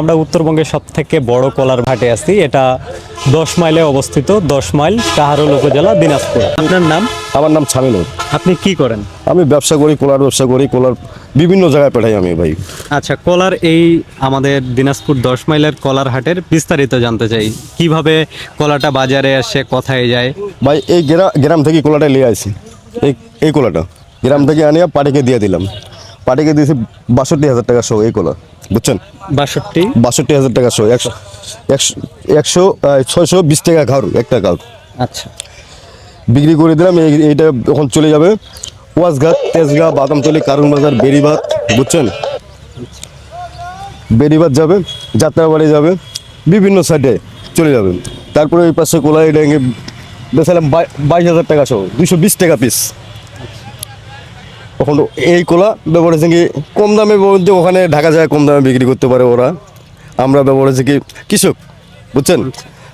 আমরা উত্তরবঙ্গের সব থেকে বড় কলার ভাটে আছি। এটা দশ মাইলে অবস্থিত দশ মাইল কাহারোল উপজেলা দিনাজপুর। আপনার নাম? আমার নাম ছামিনুর আপনি কি করেন? আমি ব্যবসা করি কলার ব্যবসা করি কোলার বিভিন্ন জায়গায় পাঠাই আমি ভাই। আচ্ছা কলার এই আমাদের দিনাজপুর দশ মাইলের কলার হাটের বিস্তারিত জানতে চাই। কীভাবে কলাটা বাজারে আসে কোথায় যায়? ভাই এই গ্রাম থেকে কোলাটা নিয়ে আসি। এই এই কলাটা। গ্রাম থেকে আনিয়া পাটিকে দিয়ে দিলাম। পাটিকে দিয়েছি বাষট্টি হাজার টাকা শো এই কোলা। বুঝছেন? বাষট্টি। বাষট্টি হাজার টাকা শো একশো একশো একশো ছয়শো বিশ টাকা ঘর একটা ঘর আচ্ছা। বিক্রি করে দিলাম এই এইটা এখন চলে যাবে। ওয়াজঘাট তেজগাঁ বাদামতলি কারুন বাজার বেরিবাদ বুঝছেন? বেরিবাদ যাবে যাত্রাবাড়ি যাবে বিভিন্ন সাইডে চলে যাবে। তারপরে ওই পাশে কোলাই ডেঙ্গে বেচালাম বাইশ হাজার টাকা সহ দুশো বিশ টাকা পিস এখন এই কোলা ব্যবহার হচ্ছে কি কম দামে বলতে ওখানে ঢাকা যায় কম দামে বিক্রি করতে পারে ওরা। আমরা ব্যবহার হচ্ছে কি কৃষক বুঝছেন?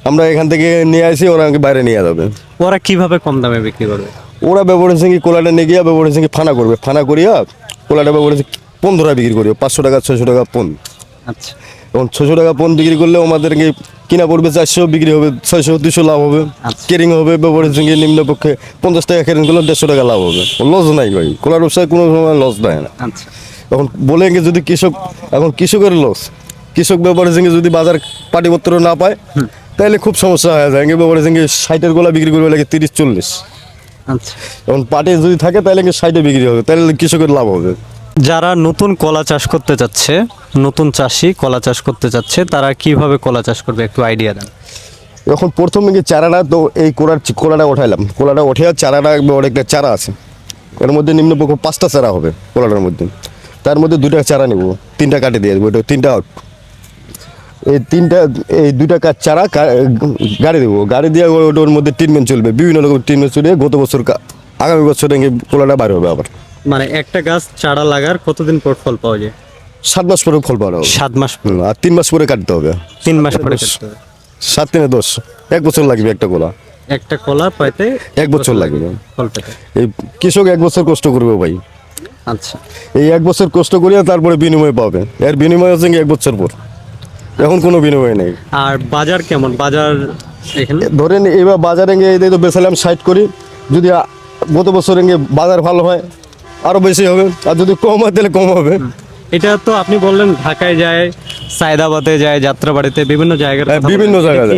আমরা এখান থেকে নিয়ে আসি ওরা আমাকে বাইরে নিয়ে যাবে। ওরা কীভাবে কম দামে বিক্রি করবে? ওরা ব্যবহার হচ্ছে কি কোলাটা নিয়ে গিয়ে ব্যবহার হয়েছে কি ফানা করবে। ফানা করিয়া কোলাটা ব্যবহার হচ্ছে পনেরো টাকা বিক্রি করিও পাঁচশো টাকা ছয়শো টাকা পন। আচ্ছা। এবং ছশো টাকা পন বিক্রি করলে আমাদের কি কিনা পড়বে চারশো বিক্রি হবে ছয়শো দুশো লাভ হবে। আচ্ছা। কেরিং হবে ব্যবহার হচ্ছে কি নিম্ন পক্ষে পঞ্চাশ টাকা কেরিং করলে দেড়শো টাকা লাভ হবে। লস নাই ভাই কোলার ব্যবসায় কোনো সময় লস দেয় না। আচ্ছা। এখন বলে যদি কৃষক এখন কৃষকের লস কৃষক ব্যবহার হচ্ছে কি যদি বাজার পাটিপত্র না পায় তাহলে খুব সমস্যা হয়ে যায়। ব্যবহার হচ্ছে কি ষাটের গোলা বিক্রি করবে লাগে তিরিশ চল্লিশ। আচ্ছা। এখন পাটে যদি থাকে তাহলে কি সাইডে বিক্রি হবে তাহলে কৃষকের লাভ হবে। যারা নতুন কলা চাষ করতে চাচ্ছে, নতুন চাষি কলা চাষ করতে চাচ্ছে, তারা কীভাবে কলা চাষ করবে? একটু আইডিয়া দেন। এখন প্রথমে কি চারাটা তো এই কোলার কোলাটা ওঠাইলাম। কোলাটা উঠে চারাটা অনেকটা চারা আছে। এর মধ্যে নিম্নপক্ষ পাঁচটা চারা হবে কোলাটার মধ্যে। তার মধ্যে দুটা চারা নেব, তিনটা কাটে দিয়ে দেবো তিনটা আউট এই তিনটা, এই দুটা কাজ চারা গাড়ি দেবো। গাড়ি দিয়ে ওটার মধ্যে ট্রিটমেন্ট চলবে। বিভিন্ন রকম ট্রিটমেন্ট চলে গত বছর আগামী বছর কোলাটা বার হবে আবার। মানে একটা গাছ চারা লাগার কতদিন পর ফল পাওয়া যায়? সাত মাস পরে ফল পাওয়া সাত মাস পর, আর তিন মাস পরে কাটতে হবে। তিন মাস পরে কাটতে হবে। সাত তিনে দশ। এক বছর লাগবে একটা কলা। একটা কলা পাইতে এক বছর লাগবে। ফল পেতে। এই কৃষক এক বছর কষ্ট করবে ভাই। আচ্ছা। এই এক বছর কষ্ট করিয়া তারপরে বিনিময় পাবে। এর বিনিময় হচ্ছে এক বছর পর। এখন কোনো বিনিময় নেই। আর বাজার কেমন? বাজার এখানে? ধরেন এবার বাজারে গিয়ে তো বেসালাম সাইড করি। যদি গত বছর বাজার ভালো হয় আরও বেশি হবে আর যদি কম হয় তাহলে কম হবে। এটা তো আপনি বললেন ঢাকায় যায় সায়দাবাদে যায় যাত্রাবাড়িতে বিভিন্ন জায়গায় হ্যাঁ, বিভিন্ন জায়গায়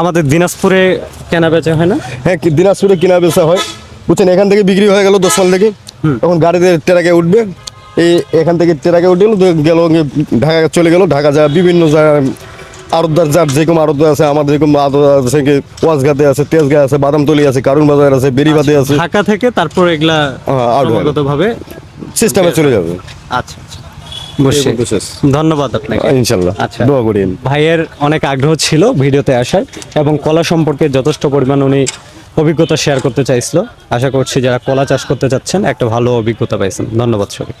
আমাদের দিনাজপুরে কেনা বেচা হয় না? হ্যাঁ দিনাজপুরে কিনা বেচা হয়। বুঝছেন এখান থেকে বিক্রি হয়ে গেল দশ সাল থেকে। এখন গাড়িতে ট্রাকে উঠবে। এই এখান থেকে ট্রাকে উঠে গেল ঢাকা চলে গেল। ঢাকা যায় বিভিন্ন জায়গায় আরতদার যার যেরকম আরতদার আছে আমাদের যেরকম আরতদার আছে কি ওয়াজগাতে আছে তেজগাঁ আছে বাদামতলি আছে কারুন বাজার আছে বেরিবাদে আছে। ঢাকা থেকে তারপর এগুলা হ্যাঁ, ভাবে সিস্টেমে চলে যাবে। আচ্ছা আচ্ছা। ধন্যবাদ আপনাকে। ইনশাল্লাহ। আচ্ছা। দোয়া করি ভাইয়ের অনেক আগ্রহ ছিল ভিডিওতে আসার এবং কলা সম্পর্কে যথেষ্ট পরিমাণ উনি অভিজ্ঞতা শেয়ার করতে চাইছিল। আশা করছি যারা কলা চাষ করতে চাচ্ছেন একটা ভালো অভিজ্ঞতা পাইছেন। ধন্যবাদ সবাই